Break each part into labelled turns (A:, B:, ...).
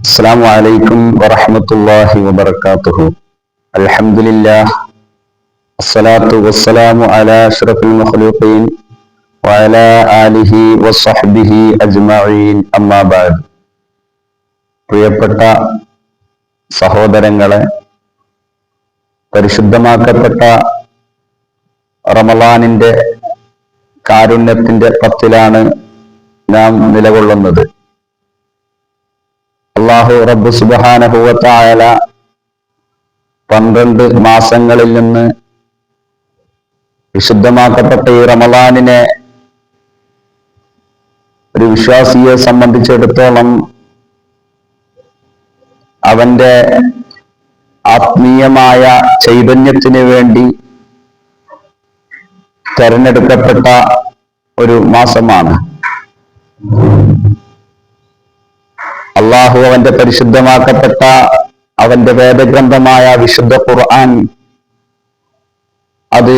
A: അസ്സാം വലൈക്കും വറഹമത്തല്ലാഹി വബർക്കാത്തുഹു അൽഹംദുലില്ലാ അസ്സലാത്തു വസ്സലാമു അലാ അഷ്റഫിൽ മഖ്ലൂഖീൻ വഅല ആലിഹി വസ്സഹ്ബിഹി അജ്മഈൻ. അമ്മാ ബഅദ് പ്രിയപ്പെട്ട സഹോദരങ്ങളെ പരിശുദ്ധമാക്കപ്പെട്ട റമളാനിന്റെ കാരുണ്യത്തിന്റെ പത്തിലാണ് നാം നിലകൊള്ളുന്നത്. അള്ളാഹു റബ്ബ് സുബാനഹുവത്തായാല പന്ത്രണ്ട് മാസങ്ങളിൽ നിന്ന് വിശുദ്ധമാക്കപ്പെട്ട ഈ റമലാനിനെ ഒരു വിശ്വാസിയെ സംബന്ധിച്ചിടത്തോളം അവന്റെ ആത്മീയമായ ചൈതന്യത്തിന് വേണ്ടി തെരഞ്ഞെടുക്കപ്പെട്ട ഒരു മാസമാണ്. അള്ളാഹു അവന്റെ പരിശുദ്ധമാക്കപ്പെട്ട അവന്റെ വേദഗ്രന്ഥമായ വിശുദ്ധ ഖുർആൻ അത്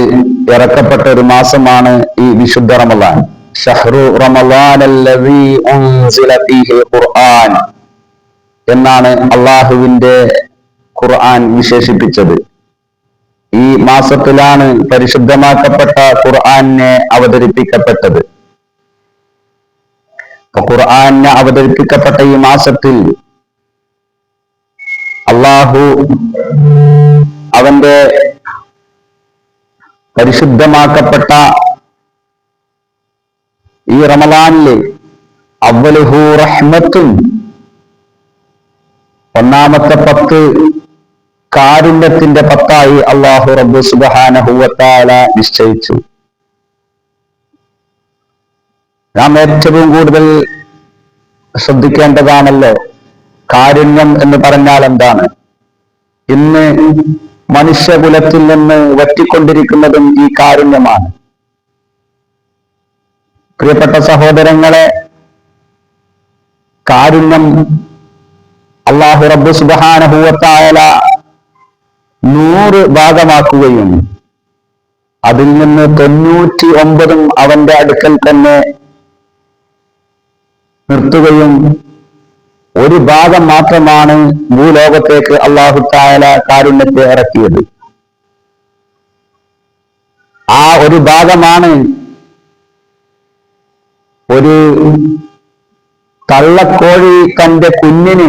A: ഇറക്കപ്പെട്ട ഒരു മാസമാണ് ഈ വിശുദ്ധ റമലാൻ ഷഹ്റു റമദാൻ ഖുർആൻ എന്നാണ് അള്ളാഹുവിന്റെ ഖുർആൻ വിശേഷിപ്പിച്ചത്. ഈ മാസത്തിലാണ് പരിശുദ്ധമാക്കപ്പെട്ട ഖുർആനെ അവതരിപ്പിക്കപ്പെട്ടത്. അപ്പൊ ഖുർആനെ അവതരിപ്പിക്കപ്പെട്ട ഈ മാസത്തിൽ അള്ളാഹു അവന്റെ പരിശുദ്ധമാക്കപ്പെട്ട ഈ റമലാനിൽ അവലുഹു റഹ്മത്തും ഒന്നാമത്തെ പത്ത് കാരുണ്യത്തിന്റെ പത്തായി അള്ളാഹു റബ്ബു സുബാനഹുവത്താല നിശ്ചയിച്ചു. നാം ഏറ്റവും കൂടുതൽ ശ്രദ്ധിക്കേണ്ടതാണല്ലോ കാരുണ്യം എന്ന് പറഞ്ഞാൽ എന്താണ്? ഇന്ന് മനുഷ്യകുലത്തിൽ നിന്ന് വറ്റിക്കൊണ്ടിരിക്കുന്നതും ഈ കാരുണ്യമാണ്. പ്രിയപ്പെട്ട സഹോദരങ്ങളെ കാരുണ്യം അള്ളാഹു റബ്ബു സുബാനഹുവത്തായ നൂറ് ഭാഗമാക്കുകയും അതിൽ നിന്ന് തൊണ്ണൂറ്റി ഒമ്പതും അവന്റെ അടുക്കൽ തന്നെ നിർത്തുകയും ഒരു ഭാഗം മാത്രമാണ് ഭൂലോകത്തേക്ക് അള്ളാഹു തായാല കാരുണ്യത്തെ ഇറക്കിയത്. ആ ഒരു ഭാഗമാണ് ഒരു കള്ളക്കോഴി തന്റെ കുഞ്ഞിന്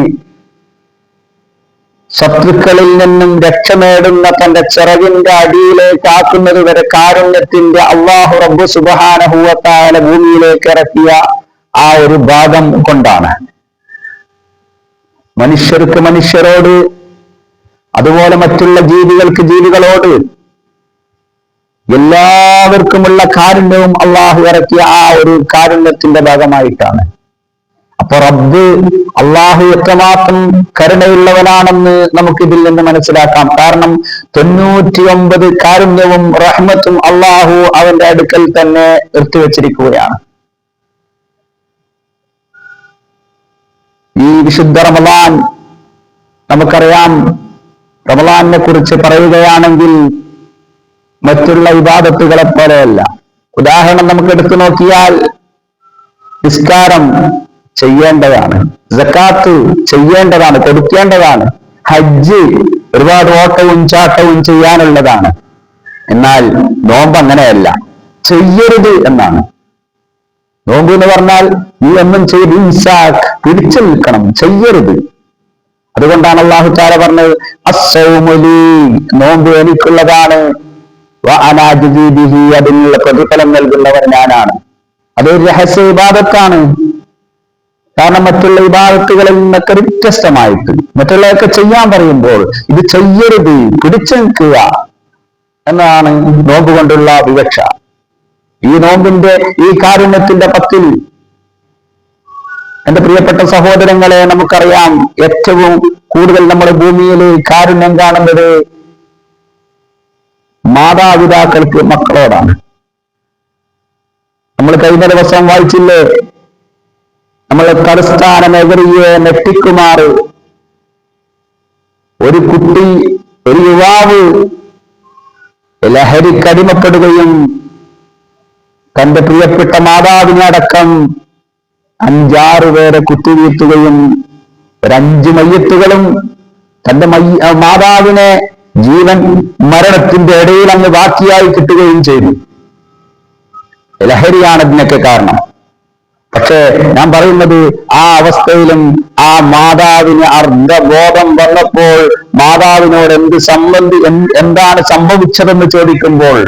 A: ശത്രുക്കളിൽ നിന്നും രക്ഷനേടുന്ന തന്റെ ചിറകിന്റെ അടിയിലേക്ക് ആക്കുന്നത് വരെ കാരുണ്യത്തിന്റെ അള്ളാഹു റബ്ബു സുബഹാനഹൂവത്തായ ഭൂമിയിലേക്ക് ഇറക്കിയ ആ ഒരു ഭാഗം കൊണ്ടാണ്. മനുഷ്യർക്ക് മനുഷ്യരോട് അതുപോലെ മറ്റുള്ള ജീവികൾക്ക് ജീവികളോട് എല്ലാവർക്കുമുള്ള കാരുണ്യവും അള്ളാഹു ഇറക്കിയ ആ ഒരു കാരുണ്യത്തിന്റെ ഭാഗമായിട്ടാണ്. അപ്പൊ റബ്ബ് അള്ളാഹു എത്രമാത്രം കരുണയുള്ളവനാണെന്ന് നമുക്ക് ഇതിൽ നിന്ന് മനസ്സിലാക്കാം. കാരണം തൊണ്ണൂറ്റി ഒമ്പത് കാരുണ്യവും റഹ്മത്തും അള്ളാഹു അവന്റെ അടുക്കൽ തന്നെ നിർത്തിവെച്ചിരിക്കുകയാണ്. ഈ വിശുദ്ധ റമലാൻ നമുക്കറിയാം. റമലാനെ കുറിച്ച് പറയുകയാണെങ്കിൽ മറ്റുള്ള വിവാദത്തുകളെ പോലെയല്ല. ഉദാഹരണം നമുക്ക് എടുത്തു നോക്കിയാൽ നിസ്കാരം ചെയ്യേണ്ടതാണ്. ജക്കാത്ത് ചെയ്യേണ്ടതാണ് കൊടുക്കേണ്ടതാണ്. ഹജ്ജ് ഒരുപാട് ഓട്ടവും ചാട്ടവും ചെയ്യാനുള്ളതാണ്. എന്നാൽ നോമ്പ് അങ്ങനെയല്ല. ചെയ്യരുത് എന്നാണ്. നോമ്പ് എന്ന് പറഞ്ഞാൽ നീ ഒന്നും ചെയ്ത് ഇൻസാഖ് പിടിച്ചു നിൽക്കണം ചെയ്യരുത്. അതുകൊണ്ടാണ് അള്ളാഹു ചാര പറഞ്ഞത് അസൗമലി നോമ്പ് എനിക്കുള്ളതാണ്. അതിനുള്ള പ്രതിഫലം നൽകുന്നവർ ഞാനാണ്. അതൊരു രഹസ്യ വിവാദത്താണ് കാരണം മറ്റുള്ള വിഭാഗത്തുകളിൽ നിന്നൊക്കെ വ്യത്യസ്തമായിട്ട് മറ്റുള്ളവരൊക്കെ ചെയ്യാൻ പറയുമ്പോൾ ഇത് ചെയ്യരുത് പിടിച്ചു നിൽക്കുക എന്നാണ് നോമ്പ് കൊണ്ടുള്ള വിവക്ഷ. ഈ നോമ്പിന്റെ ഈ കാരുണ്യത്തിന്റെ പത്തിൽ എന്റെ പ്രിയപ്പെട്ട സഹോദരങ്ങളെ നമുക്കറിയാം ഏറ്റവും കൂടുതൽ നമ്മുടെ ഭൂമിയിൽ കാരുണ്യം കാണുന്നത് മാതാപിതാക്കൾക്ക് മക്കളോടാണ്. നമ്മൾ കഴിഞ്ഞ ദിവസം വായിച്ചില്ലേ? നമ്മൾ തലസ്ഥാനം നഗരിയെ നെട്ടിക്കുമാറ് ഒരു കുട്ടി ഒരു യുവാവ് ലഹരിക്കടിമപ്പെടുകയും തന്റെ പ്രിയപ്പെട്ട മാതാവിനടക്കം അഞ്ചാറ് പേരെ കുത്തിവീഴ്ത്തുകയും ഒരഞ്ച് മയ്യത്തുകളും തന്റെ മയ്യ മാതാവിനെ ജീവൻ മരണത്തിന്റെ ഇടയിൽ അങ്ങ് ബാക്കിയായി കിട്ടുകയും ചെയ്തു. ലഹരിയാണ് ഇതിനൊക്കെ കാരണം. പക്ഷേ ഞാൻ പറയുന്നത് ആ അവസ്ഥയിലും ആ മാതാവിന് അർദ്ധബോധം വന്നപ്പോൾ മാതാവിനോട് എന്ത് സംബന്ധി എന്താണ് സംഭവിച്ചതെന്ന് ചോദിക്കുമ്പോൾ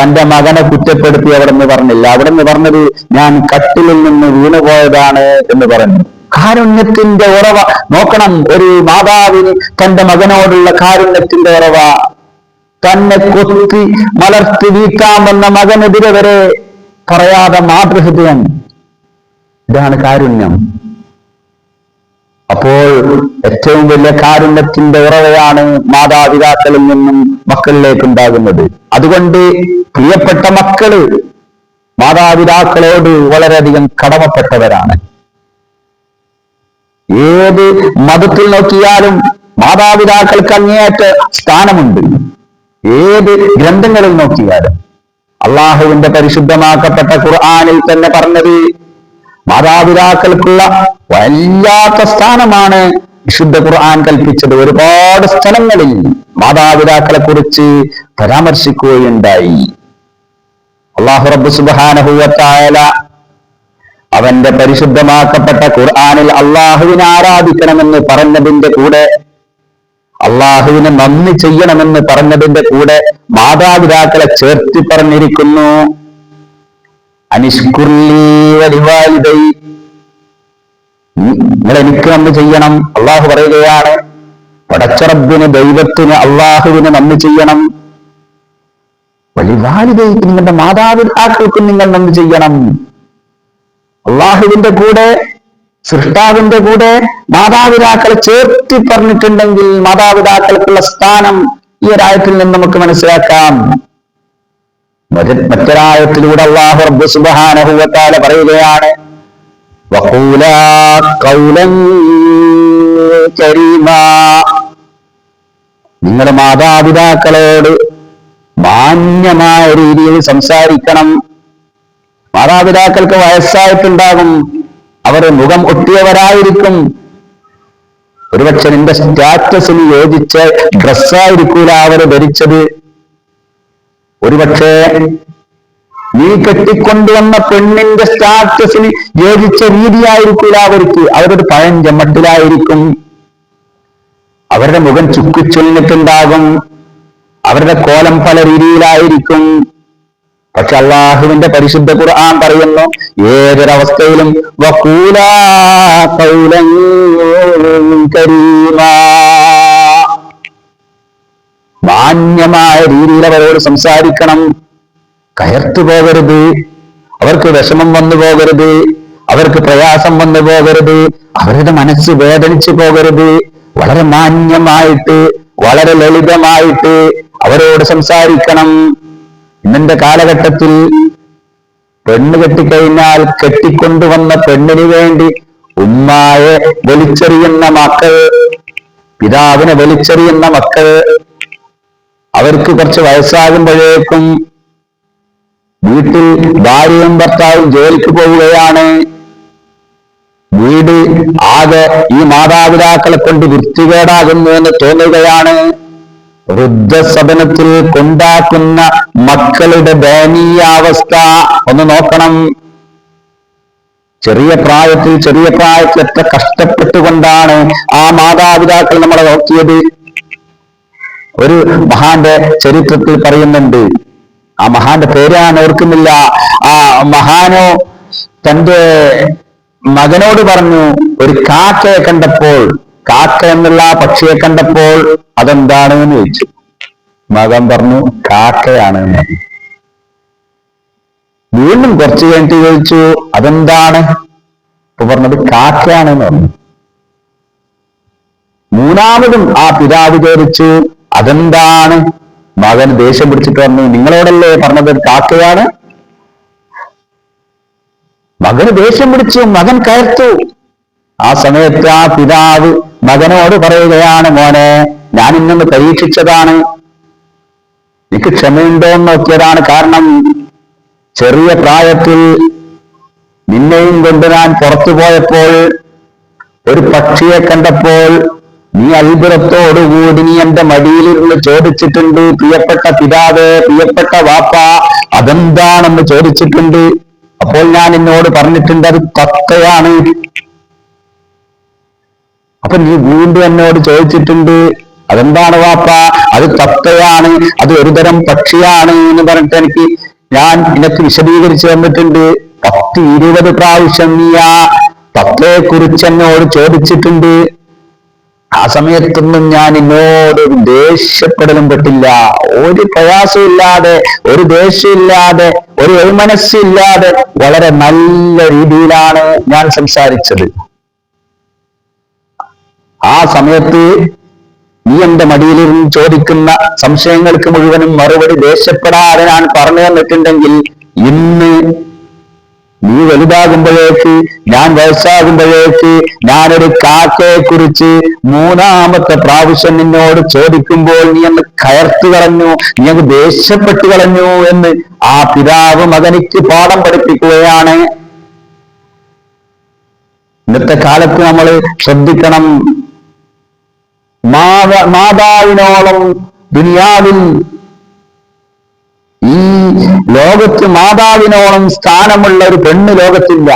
A: തന്റെ മകനെ കുറ്റപ്പെടുത്തി അവിടെ നിന്ന് പറഞ്ഞില്ല. അവിടെ നിന്ന് പറഞ്ഞത് ഞാൻ കട്ടിലിൽ നിന്ന് വീണുപോയതാണ് എന്ന് പറഞ്ഞു. കാരുണ്യത്തിന്റെ ഉറവ നോക്കണം. ഒരു മാതാവിന് തന്റെ മകനോടുള്ള കാരുണ്യത്തിന്റെ ഉറവ. തന്നെ കൊത്തി മലർത്തി വീക്കാമെന്ന മകനെതിരെ വരെ പറയാതെ മാതൃഹൃദയം. ഇതാണ് കാരുണ്യം. അപ്പോൾ ഏറ്റവും വലിയ കാരുണ്യത്തിന്റെ ഉറവയാണ് മാതാപിതാക്കളിൽ നിന്നും മക്കളിലേക്ക് ഉണ്ടാകുന്നത്. അതുകൊണ്ട് പ്രിയപ്പെട്ട മക്കൾ മാതാപിതാക്കളോട് വളരെയധികം കടമപ്പെട്ടവരാണ്. ഏത് മതത്തിൽ നോക്കിയാലും മാതാപിതാക്കൾക്ക് അങ്ങേയറ്റ സ്ഥാനമുണ്ട്. ഏത് ഗ്രന്ഥങ്ങളിൽ നോക്കിയാലും. അള്ളാഹുവിന്റെ പരിശുദ്ധമാക്കപ്പെട്ട ഖുർആാനിൽ തന്നെ പറഞ്ഞത് മാതാപിതാക്കൾക്കുള്ള വല്ലാത്ത സ്ഥാനമാണ് വിശുദ്ധ ഖുർആൻ കൽപ്പിച്ചത്. ഒരുപാട് സ്ഥലങ്ങളിൽ മാതാപിതാക്കളെ കുറിച്ച് പരാമർശിക്കുകയുണ്ടായി. അള്ളാഹു റബ്ബു സുബാനഹുവത്തായാല അവന്റെ പരിശുദ്ധമാക്കപ്പെട്ട ഖുർആാനിൽ അള്ളാഹുവിനെ ആരാധിക്കണമെന്ന് പറഞ്ഞതിന്റെ കൂടെ അള്ളാഹുവിനെ നന്ദി ചെയ്യണമെന്ന് പറഞ്ഞതിന്റെ കൂടെ മാതാപിതാക്കളെ ചേർത്തി പറഞ്ഞിരിക്കുന്നു. അനിഷ്കുർലീവലിവാലിതൈ നിങ്ങൾ എനിക്ക് നന്ദി ചെയ്യണം. അള്ളാഹു പറയുകയാണ് പടച്ചറബിന് ദൈവത്തിന് അള്ളാഹുവിന് നന്ദി ചെയ്യണം. വലിവാലിതയ്ക്ക് നിങ്ങളുടെ മാതാപിതാക്കൾക്കും നിങ്ങൾ നന്ദി ചെയ്യണം. അള്ളാഹുവിന്റെ കൂടെ സൃഷ്ടാവിന്റെ കൂടെ മാതാപിതാക്കളെ ചേർത്തി പറഞ്ഞിട്ടുണ്ടെങ്കിൽ മാതാപിതാക്കൾക്കുള്ള സ്ഥാനം ഈ ഒരായത്തിൽ നിന്ന് നമുക്ക് മനസ്സിലാക്കാം. മറ്റൊരായത്തിലൂടെ അള്ളാഹു റബ്ബ് സുബാനഹുവത്താല പറയുകയാണ് നിങ്ങളുടെ മാതാപിതാക്കളോട് മാന്യമായ രീതിയിൽ സംസാരിക്കണം. മാതാപിതാക്കൾക്ക് വയസ്സായിട്ടുണ്ടാകും. അവർ മുഖം ഒട്ടിയവരായിരിക്കും. ഒരുപക്ഷെ നിന്റെ സ്റ്റാറ്റസിന് യോജിച്ച ഡ്രസ്സായിരിക്കൂല അവർ ധരിച്ചത്. ഒരുപക്ഷെ നീ കെട്ടിക്കൊണ്ടുവന്ന പെണ്ണിന്റെ സ്റ്റാറ്റസിന് യോജിച്ച രീതിയായിരിക്കില്ല അവർക്ക്. അവരുടെ പഴം ജമ്മട്ടിലായിരിക്കും അവരുടെ മുഖം ചുക്കിച്ചൊല്ലിട്ടുണ്ടാകും. അവരുടെ കോലം പല രീതിയിലായിരിക്കും. പക്ഷെ അള്ളാഹുവിന്റെ പരിശുദ്ധ ഖുർആൻ പറയുന്നു ഏതൊരവസ്ഥയിലും മാന്യമായ രീതിയിൽ അവരോട് സംസാരിക്കണം. കയർത്തു പോകരുത്. അവർക്ക് വിഷമം വന്നു പോകരുത്. അവർക്ക് പ്രയാസം വന്നു പോകരുത്. അവരുടെ മനസ്സ് വേദനിച്ചു പോകരുത്. വളരെ മാന്യമായിട്ട് വളരെ ലളിതമായിട്ട് അവരോട് സംസാരിക്കണം. ഇന്നത്തെ കാലഘട്ടത്തിൽ പെണ്ണ് കെട്ടിക്കഴിഞ്ഞാൽ കെട്ടിക്കൊണ്ടുവന്ന പെണ്ണിന് വേണ്ടി ഉമ്മായെ വലിച്ചെറിയുന്ന മക്കൾ പിതാവിനെ വലിച്ചെറിയുന്ന മക്കൾ അവർക്ക് കുറച്ച് വയസ്സാകുമ്പോഴേക്കും വീട്ടിൽ ഭാര്യയും ഭർത്താവും ജോലിക്ക് പോവുകയാണ്. വീട് ആകെ ഈ മാതാപിതാക്കളെ കൊണ്ട് വൃത്തികേടാകുന്നു എന്ന് തോന്നുകയാണ്. വൃദ്ധസദനത്തിൽ കൊണ്ടാക്കുന്ന മക്കളുടെ ദയനീയാവസ്ഥ ഒന്ന് നോക്കണം. ചെറിയ പ്രായത്തിൽ ചെറിയ പ്രായത്തിൽ എത്ര കഷ്ടപ്പെട്ടുകൊണ്ടാണ് ആ മാതാപിതാക്കൾ നമ്മളെ നോക്കിയത്. ഒരു മഹാന്റെ ചരിത്രത്തിൽ പറയുന്നുണ്ട് ആ മഹാന്റെ പേര് ഓർക്കുന്നില്ല. ആ മഹാനോ തന്റെ മകനോട് പറഞ്ഞു ഒരു കാക്കയെ കണ്ടപ്പോൾ കാക്ക എന്നുള്ള പക്ഷിയെ കണ്ടപ്പോൾ അതെന്താണ് എന്ന് ചോദിച്ചു. മകൻ പറഞ്ഞു കാക്കയാണ് വീണ്ടും കുറച്ച് കഴിഞ്ഞിട്ട് ചോദിച്ചു അതെന്താണ്? ഇപ്പൊ പറഞ്ഞത് കാക്കയാണ് എന്ന് പറഞ്ഞു. മൂന്നാമതും ആ പിതാവ് ചോദിച്ചു അതെന്താണ്? മകൻ ദേഷ്യം പിടിച്ചിട്ട് പറഞ്ഞു നിങ്ങളോടല്ലേ പറഞ്ഞത് കാക്കയാണ്? മകന് ദേഷ്യം പിടിച്ചു മകൻ കയർത്തു ആ സമയത്ത് ആ പിതാവ് മകനോട് പറയുകയാണ് മോനെ ഞാൻ ഇന്നൊന്ന് പരീക്ഷിച്ചതാണ്. എനിക്ക് ക്ഷമയുണ്ടോ എന്ന് നോക്കിയതാണ് കാരണം ചെറിയ പ്രായത്തിൽ നിന്നെയും കൊണ്ട് ഞാൻ പുറത്തു പോയപ്പോൾ ഒരു പക്ഷിയെ കണ്ടപ്പോൾ നീ അത്ഭുതത്തോടുകൂടി നീ എന്റെ മടിയിലിരുന്ന് ചോദിച്ചിട്ടുണ്ട്. പ്രിയപ്പെട്ട പിതാവ് പ്രിയപ്പെട്ട വാപ്പ അതെന്താണെന്ന് ചോദിച്ചിട്ടുണ്ട്. അപ്പോൾ ഞാൻ എന്നോട് പറഞ്ഞിട്ടുണ്ട് അത് തത്തയാണ്. അപ്പൊ നീ വീണ്ടും എന്നോട് ചോദിച്ചിട്ടുണ്ട് അതെന്താണ് വാപ്പ? അത് തത്തയാണ് അത് ഒരുതരം പക്ഷിയാണ് എന്ന് പറഞ്ഞിട്ട് എനിക്ക് ഞാൻ നിനക്ക് വിശദീകരിച്ചു തന്നിട്ടുണ്ട്. പത്ത് ഇരുപത് പ്രാവശ്യം നീയാ ആ തത്തയെ കുറിച്ച് എന്നോട് ചോദിച്ചിട്ടുണ്ട്. ആ സമയത്തൊന്നും ഞാൻ എന്നോട് ഒരു ദേഷ്യപ്പെടലും പെട്ടില്ല. ഒരു പ്രയാസമില്ലാതെ ഒരു ദേഷ്യമില്ലാതെ ഒരു മനസ്സില്ലാതെ വളരെ നല്ല രീതിയിലാണ് ഞാൻ സംസാരിച്ചത്. ആ സമയത്ത് നീ എന്റെ മടിയിലിരുന്ന് ചോദിക്കുന്ന സംശയങ്ങൾക്ക് മുഴുവനും മറുപടി ദേഷ്യപ്പെടാതെ ഞാൻ പറഞ്ഞു തന്നിട്ടുണ്ടെങ്കിൽ ഇന്ന് നീ വലുതാകുമ്പോഴേക്ക് ഞാൻ വയസ്സാകുമ്പോഴേക്ക് ഞാനൊരു കാക്കയെ കുറിച്ച് മൂന്നാമത്തെ പ്രാവശ്യം നിന്നോട് ചോദിക്കുമ്പോൾ നീ എന്ന് കയർത്തു കളഞ്ഞു നീ അങ്ങ് ദേഷ്യപ്പെട്ടു കളഞ്ഞു എന്ന് ആ പിതാവ് മകനിക്ക് പാഠം പഠിപ്പിക്കുകയാണ്. ഇന്നത്തെ കാലത്ത് നമ്മൾ ശ്രദ്ധിക്കണം. മാത മാതാവിനോളം ദുനിയാവിൽ ഈ ലോകത്ത് മാതാവിനോളം സ്ഥാനമുള്ള ഒരു പെണ്ണ് ലോകത്തില്ല.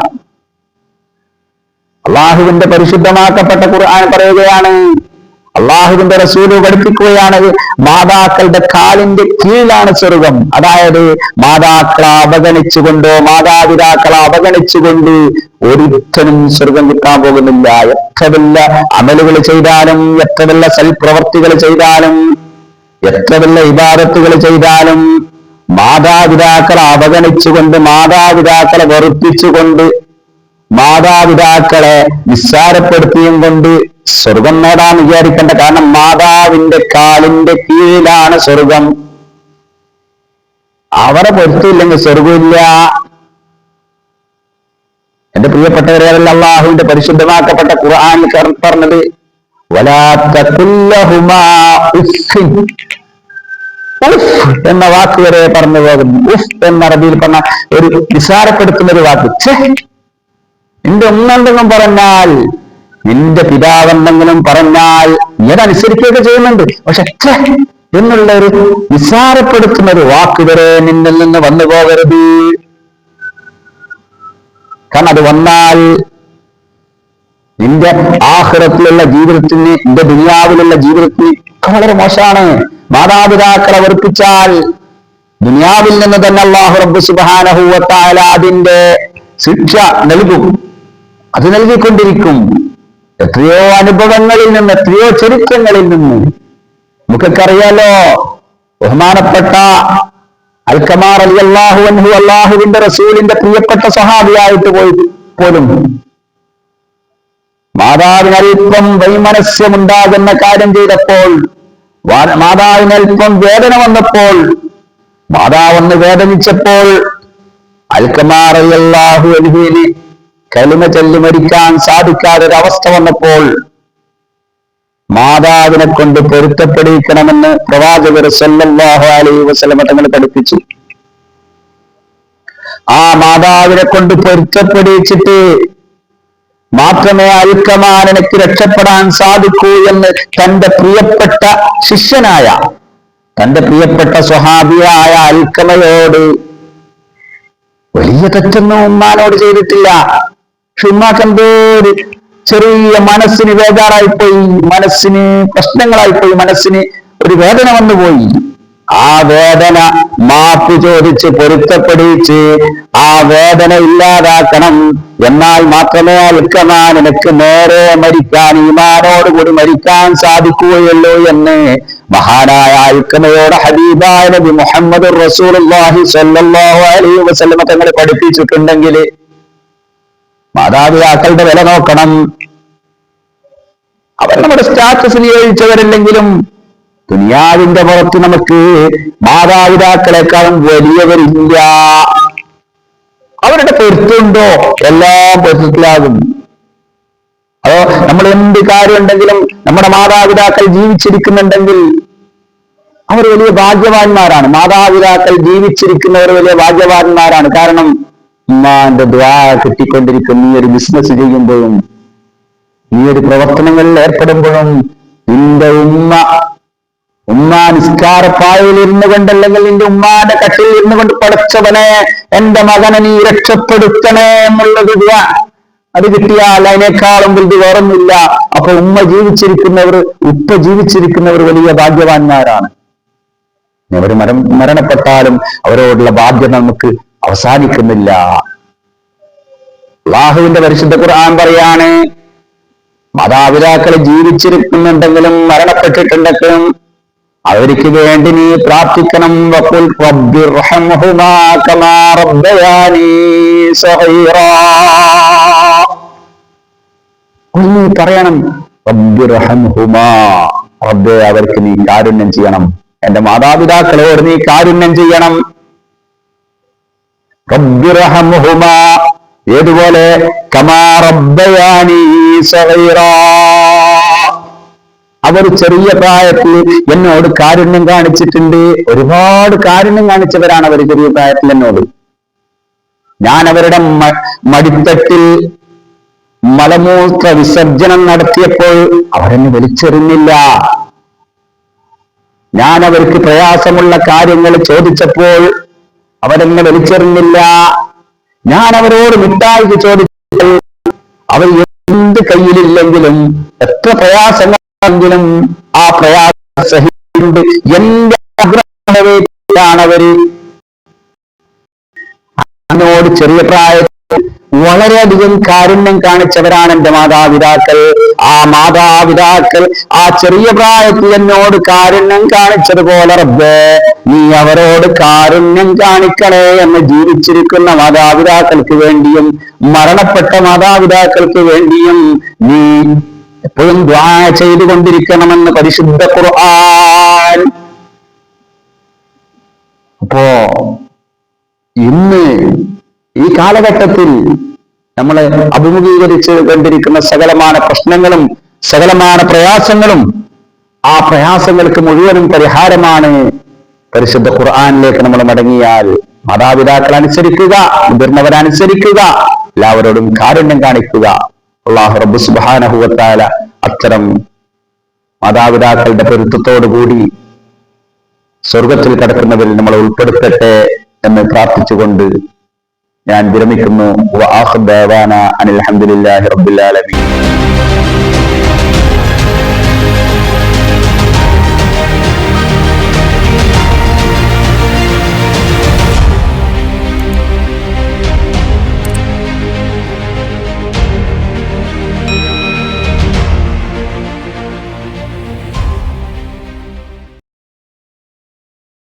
A: അള്ളാഹുവിന്റെ പരിശുദ്ധമാക്കപ്പെട്ട ഖുർആൻ പറയുകയാണ് അള്ളാഹുവിന്റെ റസൂൽ പഠിപ്പിക്കുകയാണ് മാതാക്കളുടെ കാലിന്റെ കീഴിലാണ് സ്വർഗം. അതായത് മാതാക്കളെ അവഗണിച്ചുകൊണ്ടോ മാതാപിതാക്കളെ അവഗണിച്ചുകൊണ്ട് ഒരുത്തനും സ്വർഗം കിട്ടാൻ പോകുന്നില്ല. എത്ര വല്ല അമലുകൾ ചെയ്താലും എത്ര വല്ല സൽപ്രവർത്തികൾ ചെയ്താലും എത്ര വല്ല ഇബാദത്തുകൾ ചെയ്താലും മാതാപിതാക്കളെ അവഗണിച്ചുകൊണ്ട് മാതാപിതാക്കളെ വെറുപ്പിച്ചുകൊണ്ട് മാതാപിതാക്കളെ നിസ്സാരപ്പെടുത്തിയും കൊണ്ട് സ്വർഗം നേടാൻ വിചാരിക്കേണ്ട. കാരണം മാതാവിന്റെ കാലിന്റെ കീഴിലാണ് സ്വർഗം. അവരെ പൊരുത്തില്ലെങ്കിൽ സ്വർഗമില്ല. എന്റെ പ്രിയപ്പെട്ടവരെ അള്ളാഹുവിന്റെ പരിശുദ്ധമാക്കപ്പെട്ട ഖുർആൻ പറഞ്ഞത് വലാത്ത ഉഫ് എന്ന വാക്ക് വരെ പറഞ്ഞു പോകുന്നു. ഉഫ് എന്ന അറബിയിൽ പറഞ്ഞ ഒരു നിസാരപ്പെടുത്തുന്ന ഒരു വാക്ക്. നിന്റെ ഉമ്മെന്തെങ്കിലും പറഞ്ഞാൽ നിന്റെ പിതാവ് എന്തെങ്കിലും പറഞ്ഞാൽ നീ അതനുസരിക്കുകയൊക്കെ ചെയ്യുന്നുണ്ട്. പക്ഷെ എന്നുള്ള ഒരു നിസാരപ്പെടുത്തുന്ന ഒരു വാക്ക് വരെ നിന്നിൽ നിന്ന് വന്നു പോകരുത്. കാരണം അത് വന്നാൽ നിന്റെ ആഹ്റത്തിലുള്ള ജീവിതത്തിന് നിന്റെ ദുനിയാവിലുള്ള ജീവിതത്തിന് വളരെ മോശമാണ്. മാതാപിതാക്കളെ വെറുപ്പിച്ചാൽ ദുനിയാവിൽ നിന്ന് തന്നെ അള്ളാഹു റബ്ബ് അതിന്റെ ശിക്ഷ നൽകും. അത് നൽകിക്കൊണ്ടിരിക്കും. എത്രയോ അനുഭവങ്ങളിൽ നിന്ന് എത്രയോ ചരിത്രങ്ങളിൽ നിന്ന്. നമുക്കൊക്കെ അറിയാലോ ബഹുമാനപ്പെട്ട അൽക്കമാർ അലി അള്ളാഹു അൻഹു അള്ളാഹുവിന്റെ റസൂലിന്റെ പ്രിയപ്പെട്ട സഹാബിയായിട്ട് പോയി പോലും. മാതാവിനൽപ്പം വൈമനസ്യമുണ്ടാകുന്ന കാര്യം ചെയ്തപ്പോൾ വാ- മാതാവിന് അല്പം വേദന വന്നപ്പോൾ മാതാവെന്ന് വേദനിച്ചപ്പോൾ അൽക്കമാറിയല്ലാഹു അൻഹുവിന് കലിമ ചൊല്ലി മരിക്കാൻ സാധിക്കാതെ അവസ്ഥ വന്നപ്പോൾ മാതാവിനെ കൊണ്ട് പൊരുത്തപ്പെടിക്കണമെന്ന് പ്രവാചകർ സല്ലല്ലാഹു അലൈഹി വസല്ലമ തങ്ങൾ പഠിപ്പിച്ചു. ആ മാതാവിനെ കൊണ്ട് പൊരുത്തപ്പെടിച്ചിട്ട് മാത്രമേ അൽക്കമാൻ എനിക്ക് രക്ഷപ്പെടാൻ സാധിക്കൂ എന്ന് തന്റെ പ്രിയപ്പെട്ട ശിഷ്യനായ തന്റെ പ്രിയപ്പെട്ട സ്വഹാബിയായ അൽക്കമയോട് വലിയ തെറ്റൊന്നും ഉമ്മാനോട് ചെയ്തിട്ടില്ല. ഒരു ചെറിയ മനസ്സിന് വേദാറായിപ്പോയി മനസ്സിന് പ്രശ്നങ്ങളായിപ്പോയി മനസ്സിന് ഒരു വേദന വന്നുപോയി. ആ വേദന മാപ്പ് ചോദിച്ച് പൊരുത്തപ്പെടിച്ച് ആ വേദന ഇല്ലാതാക്കണം. എന്നാൽ മാത്രമേ അൽക്കമാൻ എനിക്ക് നേരെ മരിക്കാൻ ഈമാനോടുകൂടി മരിക്കാൻ സാധിക്കുകയുള്ളൂ എന്ന് മഹാനായ അൽക്കമയോട് ഹബീബായ നബി മുഹമ്മദ് റസൂലുള്ളാഹി സ്വല്ലല്ലാഹു അലൈഹി വസല്ലമ തങ്ങളെ പഠിപ്പിച്ചിട്ടുണ്ടെങ്കിൽ മാതാപിതാക്കളുടെ വില നോക്കണം. അവർ നമ്മുടെ സ്റ്റാറ്റസ് നിയോഗിച്ചവരല്ലെങ്കിലും ദുനിയാവിന്റെ പുറത്ത് നമുക്ക് മാതാപിതാക്കളെക്കാളും വലിയവരില്ല. അവരുടെ പൊരുത്തുണ്ടോ എല്ലാം പൊരുത്തത്തിലാകും. അതോ നമ്മൾ എന്ത് കാര്യമുണ്ടെങ്കിലും നമ്മുടെ മാതാപിതാക്കൾ ജീവിച്ചിരിക്കുന്നുണ്ടെങ്കിൽ അവർ വലിയ ഭാഗ്യവാന്മാരാണ്. മാതാപിതാക്കൾ ജീവിച്ചിരിക്കുന്നവർ വലിയ ഭാഗ്യവാന്മാരാണ്. കാരണം ഉമ്മാന്റെ ദ്വാ കിട്ടിക്കൊണ്ടിരിക്കും നീ ഒരു ബിസിനസ് ചെയ്യുമ്പോഴും നീ ഒരു പ്രവർത്തനങ്ങളിൽ ഏർപ്പെടുമ്പോഴും നിന്റെ ഉമ്മ ഉമ്മ നിസ്കാരപ്പായയിൽ ഇരുന്നു കൊണ്ട് അല്ലെങ്കിൽ നിന്റെ ഉമ്മാന്റെ കട്ടിൽ ഇരുന്നു കൊണ്ട് പടച്ചവനെ എന്റെ മകനെ നീ രക്ഷപ്പെടുത്തണേ എന്നുള്ളത്. അത് കിട്ടിയാൽ അതിനേക്കാളും വലുത് വേറൊന്നുമില്ല. അപ്പൊ ഉമ്മ ജീവിച്ചിരിക്കുന്നവർ ഉപ്പ ജീവിച്ചിരിക്കുന്നവർ വലിയ ഭാഗ്യവാന്മാരാണ്. അവർ മരം മരണപ്പെട്ടാലും അവരോടുള്ള ഭാഗ്യം നമുക്ക് അവസാനിക്കുന്നില്ല. അള്ളാഹുവിന്റെ പരിശുദ്ധ ഖുർആൻ പറയാണ് മാതാപിതാക്കളെ ജീവിച്ചിരിക്കുന്നുണ്ടെങ്കിലും മരണപ്പെട്ടിട്ടുണ്ടെങ്കിലും അവർക്ക് വേണ്ടി നീ പ്രാർത്ഥിക്കണം. സഗീറാ നീ പറയണം. റബ്ബേ അവർക്ക് നീ കാരുണ്യം ചെയ്യണം. എന്റെ മാതാപിതാക്കളോട് നീ കാരുണ്യം ചെയ്യണം. ഏതുപോലെ? കമാ റബ്ബയാനി സഗീറാ അവർ ചെറിയ പ്രായത്തിൽ എന്നോട് കാരുണ്യം കാണിച്ചിട്ടുണ്ട്. ഒരുപാട് കാരുണ്യം കാണിച്ചവരാണ് അവർ ചെറിയ പ്രായത്തിൽ എന്നോട്. ഞാൻ അവരുടെ മടിത്തട്ടിൽ മലമൂത്ര വിസർജനം നടത്തിയപ്പോൾ അവരെന്നെ വലിച്ചെറിഞ്ഞില്ല. ഞാൻ അവർക്ക് പ്രയാസമുള്ള കാര്യങ്ങൾ ചോദിച്ചപ്പോൾ അവരെന്നെ വലിച്ചെറിഞ്ഞില്ല. ഞാൻ അവരോട് മിഠായിക്ക് ചോദിച്ചപ്പോൾ അവർ എന്ത് കയ്യിലില്ലെങ്കിലും എത്ര പ്രയാസങ്ങളെങ്കിലും ആ പ്രയാസം സഹിച്ചുകൊണ്ട് എന്റെ ആഗ്രഹമാണ് അവർ ചെറിയ പ്രായത്തിൽ വളരെയധികം കാരുണ്യം കാണിച്ചവരാണ് എന്റെ മാതാപിതാക്കൾ. ആ മാതാപിതാക്കൾ ആ ചെറിയ പ്രായത്തിൽ എന്നോട് കാരുണ്യം കാണിച്ചതുപോലെ റബ്ബേ നീ അവരോട് കാരുണ്യം കാണിക്കണേ എന്ന് ജീവിച്ചിരിക്കുന്ന മാതാപിതാക്കൾക്ക് വേണ്ടിയും മരണപ്പെട്ട മാതാപിതാക്കൾക്ക് വേണ്ടിയും നീ എപ്പോഴും ദ്വാ ചെയ്തുകൊണ്ടിരിക്കണമെന്ന് പരിശുദ്ധ ഖുർആൻ. അപ്പോ ഇന്ന് ഈ കാലഘട്ടത്തിൽ നമ്മൾ അഭിമുഖീകരിച്ചു കണ്ടിരിക്കുന്ന സകലമായ പ്രശ്നങ്ങളും സകലമായ പ്രയാസങ്ങളും ആ പ്രയാസങ്ങൾക്ക് മുഴുവനും പരിഹാരമാണ് പരിശുദ്ധ ഖുർആാനിലേക്ക് നമ്മൾ മടങ്ങിയാൽ. മാതാപിതാക്കൾ അനുസരിക്കുക മുതിർന്നവരനുസരിക്കുക എല്ലാവരോടും കാരുണ്യം കാണിക്കുക. അള്ളാഹു റബ്ബ് സുബാനഹുവത്താല അത്തരം മാതാപിതാക്കളുടെ പൊരുത്തത്തോടു കൂടി സ്വർഗത്തിൽ കടക്കുന്നവരിൽ നമ്മളെ ഉൾപ്പെടുത്തട്ടെ എന്ന് പ്രാർത്ഥിച്ചുകൊണ്ട് ഞാൻ വിരമിക്കുന്നു. അനിൽ ഹംദുലില്ലാഹി റബ്ബിൽ ആലമീൻ.